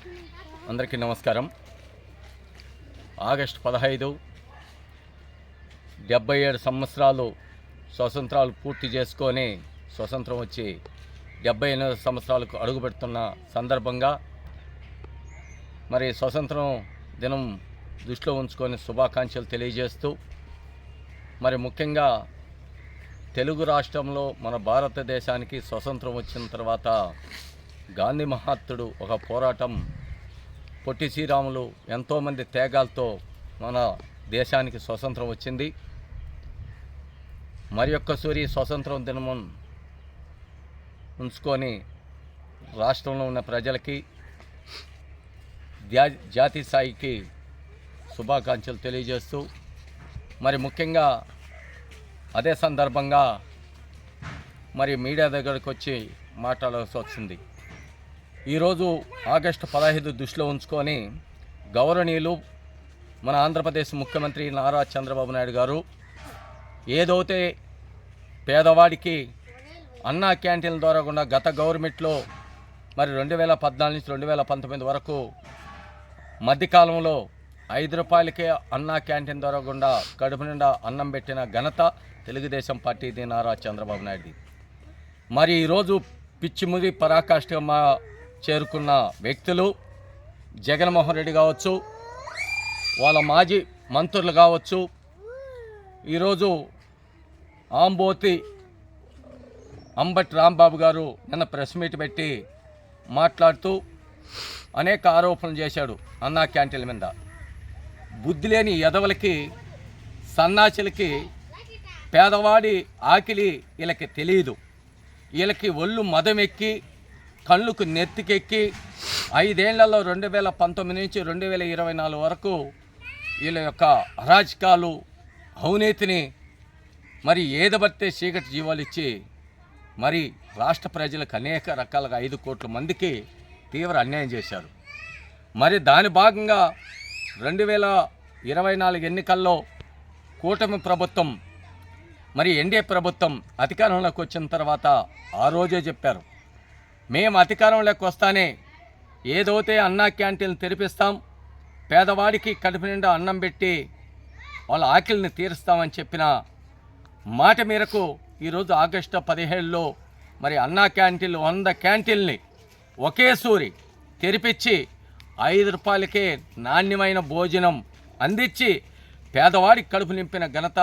అందరికీ నమస్కారం. ఆగస్టు పదహైదు డెబ్బై ఏడు సంవత్సరాలు స్వతంత్రాలు పూర్తి చేసుకొని స్వతంత్రం వచ్చి డెబ్బై ఎనిమిది సంవత్సరాలకు అడుగుపెడుతున్న సందర్భంగా మరి స్వతంత్రం దినం దృష్టిలో ఉంచుకొని శుభాకాంక్షలు తెలియజేస్తూ మరి ముఖ్యంగా తెలుగు రాష్ట్రంలో మన భారతదేశానికి స్వతంత్రం వచ్చిన తర్వాత గాంధీ మహాత్ముడు ఒక పోరాటం పొట్టి శ్రీరాములు ఎంతోమంది త్యాగాలతో మన దేశానికి స్వతంత్రం వచ్చింది. మరి ఒక్కసారి స్వతంత్రం దినమున్ ఉంచుకొని రాష్ట్రంలో ఉన్న ప్రజలకి జా జాతి స్థాయికి శుభాకాంక్షలు తెలియజేస్తూ మరి ముఖ్యంగా అదే సందర్భంగా మరి మీడియా దగ్గరకు వచ్చి మాట్లాడాల్సి వచ్చింది ఈరోజు ఆగస్టు పదహైదు దృష్టిలో ఉంచుకొని గౌరవనీయులు మన ఆంధ్రప్రదేశ్ ముఖ్యమంత్రి నారా చంద్రబాబు నాయుడు గారు ఏదైతే పేదవాడికి అన్నా క్యాంటీన్ల ద్వారా కూడా గత గవర్నమెంట్లో మరి రెండు వేల పద్నాలుగు నుంచి రెండు వేల పంతొమ్మిది వరకు మధ్యకాలంలో ఐదు రూపాయలకే అన్నా క్యాంటీన్ ద్వారా గుండా కడుపు నిండా అన్నం పెట్టిన ఘనత తెలుగుదేశం పార్టీది నారా చంద్రబాబు నాయుడు మరి ఈరోజు పిచ్చిముది పరాకాష్ఠగా మా చేరుకున్న వ్యక్తులు జగన్మోహన్ రెడ్డి కావచ్చు వాళ్ళ మాజీ మంత్రులు కావచ్చు ఈరోజు ఆంబోతి అంబటి రాంబాబు గారు నిన్న ప్రెస్ మీట్ పెట్టి మాట్లాడుతూ అనేక ఆరోపణలు చేశాడు అన్నా క్యాంటీన్ల మీద. బుద్ధి లేని ఎదవలకి సన్నాసులకి పేదవాడి ఆకిలి వీళ్ళకి తెలియదు. వీళ్ళకి ఒళ్ళు మదమెక్కి కళ్ళుకు నెత్తికెక్కి ఐదేళ్ళలో రెండు వేల పంతొమ్మిది నుంచి రెండు వేల ఇరవై నాలుగు వరకు వీళ్ళ యొక్క అరాజకాలు అవినీతిని మరి ఏదబడితే చీకటి జీవాలు ఇచ్చి మరి రాష్ట్ర ప్రజలకు అనేక రకాలుగా ఐదు కోట్ల మందికి తీవ్ర అన్యాయం చేశారు. మరి దాని భాగంగా రెండు వేల ఇరవై నాలుగు ఎన్నికల్లో కూటమి ప్రభుత్వం మరి ఎన్డీఏ ప్రభుత్వం అధికారంలోకి వచ్చిన తర్వాత ఆ రోజే చెప్పారు. మేము అధికారంలోకి వస్తానే ఏదైతే అన్నా క్యాంటీన్లు తెరిపిస్తాం పేదవాడికి కడుపు నిండా అన్నం పెట్టి వాళ్ళ ఆకలిని తీరుస్తామని చెప్పిన మాట మేరకు ఈరోజు ఆగస్టు పదిహేడులో మరి అన్నా క్యాంటీన్లు వంద క్యాంటీన్ని ఒకే సూరి తెరిపించి ఐదు రూపాయలకే నాణ్యమైన భోజనం అందించి పేదవాడికి కడుపు నింపిన ఘనత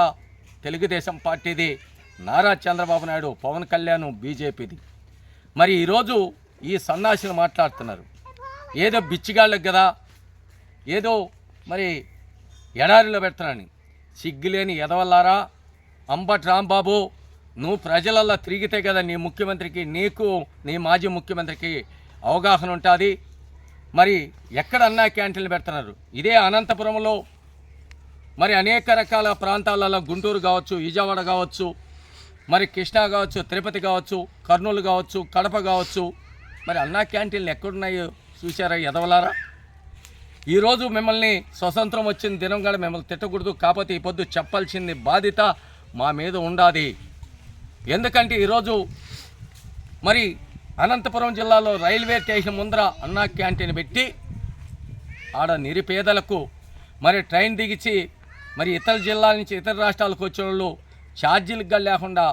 తెలుగుదేశం పార్టీది నారా చంద్రబాబు నాయుడు పవన్ కళ్యాణ్ బీజేపీది. మరి ఈరోజు ఈ సన్నాసులు మాట్లాడుతున్నారు. ఏదో బిచ్చిగాళ్ళకి కదా ఏదో మరి ఎడారిలో పెడతానని సిగ్గులేని ఎదవల్లారా అంబట్ రాంబాబు నువ్వు ప్రజలల్లో తిరిగితే కదా నీ ముఖ్యమంత్రికి నీకు నీ మాజీ ముఖ్యమంత్రికి అవగాహన ఉంటుంది. మరి ఎక్కడన్నా క్యాంటీన్లు పెడుతున్నారు. ఇదే అనంతపురంలో మరి అనేక రకాల ప్రాంతాలలో గుంటూరు కావచ్చు విజయవాడ కావచ్చు మరి కృష్ణా కావచ్చు తిరుపతి కావచ్చు కర్నూలు కావచ్చు కడప కావచ్చు మరి అన్నా క్యాంటీన్లు ఎక్కడున్నాయో చూసారా ఎదవలారా? ఈరోజు మిమ్మల్ని స్వతంత్రం వచ్చిన దినం కూడా మిమ్మల్ని తిట్టకూడదు కాకపోతే ఈ పొద్దు చెప్పాల్సింది బాధ్యత మా మీద ఉండాది. ఎందుకంటే ఈరోజు మరి అనంతపురం జిల్లాలో రైల్వే స్టేషన్ ముందర అన్నా క్యాంటీన్ పెట్టి ఆడ నిరుపేదలకు మరి ట్రైన్ దిగిచి మరి ఇతర జిల్లాల నుంచి ఇతర రాష్ట్రాలకు వచ్చిన వాళ్ళు ఛార్జీలకు లేకుండా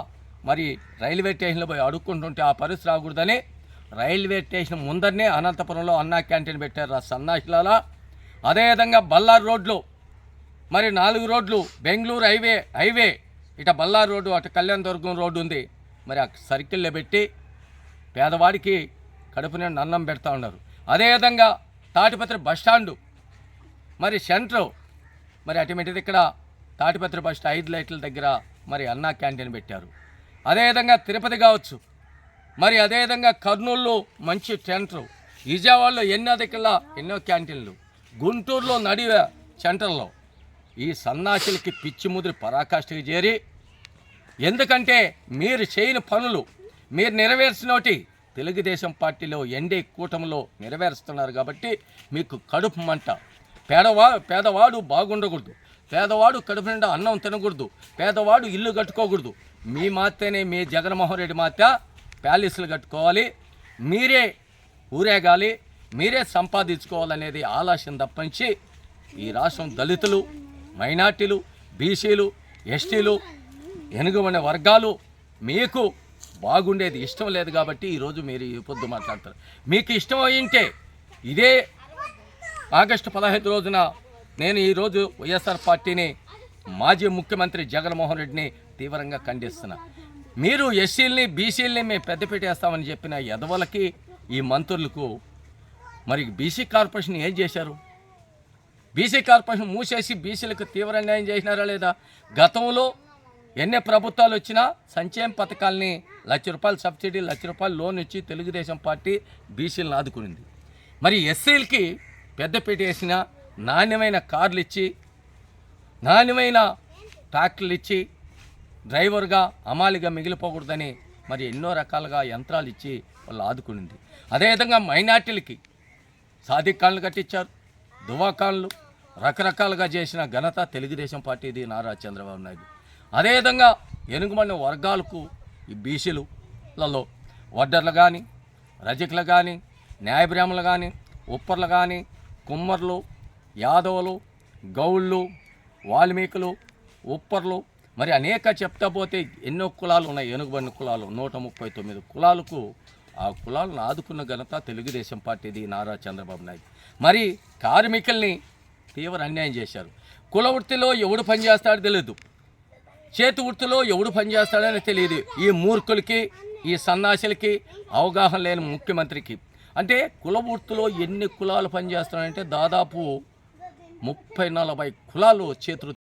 మరి రైల్వే స్టేషన్లో పోయి అడుక్కుంటుంటే ఆ పరిస్థితి రాకూడదని రైల్వే స్టేషన్ ముందరనే అనంతపురంలో అన్నా క్యాంటీన్ పెట్టారు ఆ సన్నాసిలాల అదేవిధంగా బల్లారు రోడ్లు మరి నాలుగు రోడ్లు బెంగళూరు హైవే హైవే ఇట బల్లారు రోడ్డు అటు కళ్యాణదుర్గం రోడ్డు ఉంది. మరి ఆ సర్కిల్లో పెట్టి పేదవాడికి కడుపు నిండా అన్నం పెడతా ఉన్నారు. అదేవిధంగా తాటిపత్రి బస్ మరి సెంటర్ మరి అటుమిటిది ఇక్కడ తాటిపత్రి బస్ ఐదు లైట్ల దగ్గర మరి అన్నా క్యాంటీన్ పెట్టారు. అదేవిధంగా తిరుపతి కావచ్చు. మరి అదేవిధంగా కర్నూలులో మంచి సెంటర్. విజయవాడలో ఎన్నో దగ్గర ఎన్నో క్యాంటీన్లు. గుంటూరులో నడివ సెంటర్లో. ఈ సన్నాసులకి పిచ్చి ముదిరి పరాకాష్ఠకి చేరి ఎందుకంటే మీరు చేయని పనులు మీరు నెరవేర్చినోటి తెలుగుదేశం పార్టీలో ఎన్డీ కూటమిలో నెరవేరుస్తున్నారు కాబట్టి మీకు కడుపు మంట. పేదవా పేదవాడు బాగుండకూడదు. పేదవాడు కడుపు నిండా అన్నం తినకూడదు. పేదవాడు ఇల్లు కట్టుకోకూడదు. మీ మాతేనే మీ జగన్మోహన్ రెడ్డి మాత ప్యాలెస్లు కట్టుకోవాలి. మీరే ఊరేగాలి. మీరే సంపాదించుకోవాలనేది ఆలస్యం తప్పించి ఈ రాష్ట్రం దళితులు మైనార్టీలు బీసీలు ఎస్టీలు వెనుకబడిన వర్గాలు మీకు బాగుండేది ఇష్టం లేదు కాబట్టి ఈరోజు మీరు ఈ పొద్దు మాట్లాడతారు. మీకు ఇష్టం అయింటే ఇదే ఆగస్టు పదహైదు రోజున నేను ఈరోజు వైఎస్ఆర్ పార్టీని మాజీ ముఖ్యమంత్రి జగన్మోహన్ రెడ్డిని తీవ్రంగా ఖండిస్తున్నా. మీరు ఎస్సీలని బీసీలని మేము పెద్దపీట వేస్తామని చెప్పిన యదవలకి ఈ మంత్రులకు మరి బీసీ కార్పొరేషన్ ఏం చేశారు? బీసీ కార్పొరేషన్ మూసేసి బీసీలకు తీవ్ర అన్యాయం చేసినారా లేదా? గతంలో ఎన్ని ప్రభుత్వాలు వచ్చినా సంక్షేమ పథకాల్ని లక్ష రూపాయలు సబ్సిడీ లక్ష రూపాయలు లోన్ ఇచ్చి తెలుగుదేశం పార్టీ బీసీలను ఆదుకునింది. మరి ఎస్సీలకి పెద్దపీట వేసిన నాణ్యమైన కార్లు ఇచ్చి నాణ్యమైన ట్రాక్టర్లు ఇచ్చి డ్రైవర్గా అమాలిగా మిగిలిపోకూడదని మరి ఎన్నో రకాలుగా యంత్రాలు ఇచ్చి వాళ్ళు ఆదుకునింది. అదేవిధంగా మైనార్టీలకి సాధికాళ్ళు కట్టించారు దువాకాళ్ళు రకరకాలుగా చేసిన ఘనత తెలుగుదేశం పార్టీది నారా చంద్రబాబు నాయుడు. అదేవిధంగా ఎనుగుమన్న వర్గాలకు ఈ బీసీలలో వడ్డర్లు కానీ రజకులు కానీ న్యాయబ్రాహ్మణులు కానీ ఉప్పర్లు కానీ కుమ్మర్లు యాదవులు గౌళ్ళు వాల్మీకులు ఉప్పర్లు మరి అనేక చెప్తా పోతే ఎన్నో కులాలు ఉన్నాయి. ఎనుగుబడిన కులాలు నూట ముప్పై తొమ్మిది కులాలకు ఆ కులాలను ఆదుకున్న ఘనత తెలుగుదేశం పార్టీది నారా చంద్రబాబు నాయుడు. మరి కార్మికుల్ని తీవ్ర అన్యాయం చేశారు. కుల వృత్తిలో ఎవడు పనిచేస్తాడో తెలియదు చేతి వృత్తిలో ఎవడు పనిచేస్తాడని తెలియదు ఈ మూర్ఖులకి ఈ సన్నాసులకి అవగాహన లేని ముఖ్యమంత్రికి. అంటే కుల వృత్తిలో ఎన్ని కులాలు పనిచేస్తాడంటే దాదాపు ముప్పై నలభై కులాలు చేతులు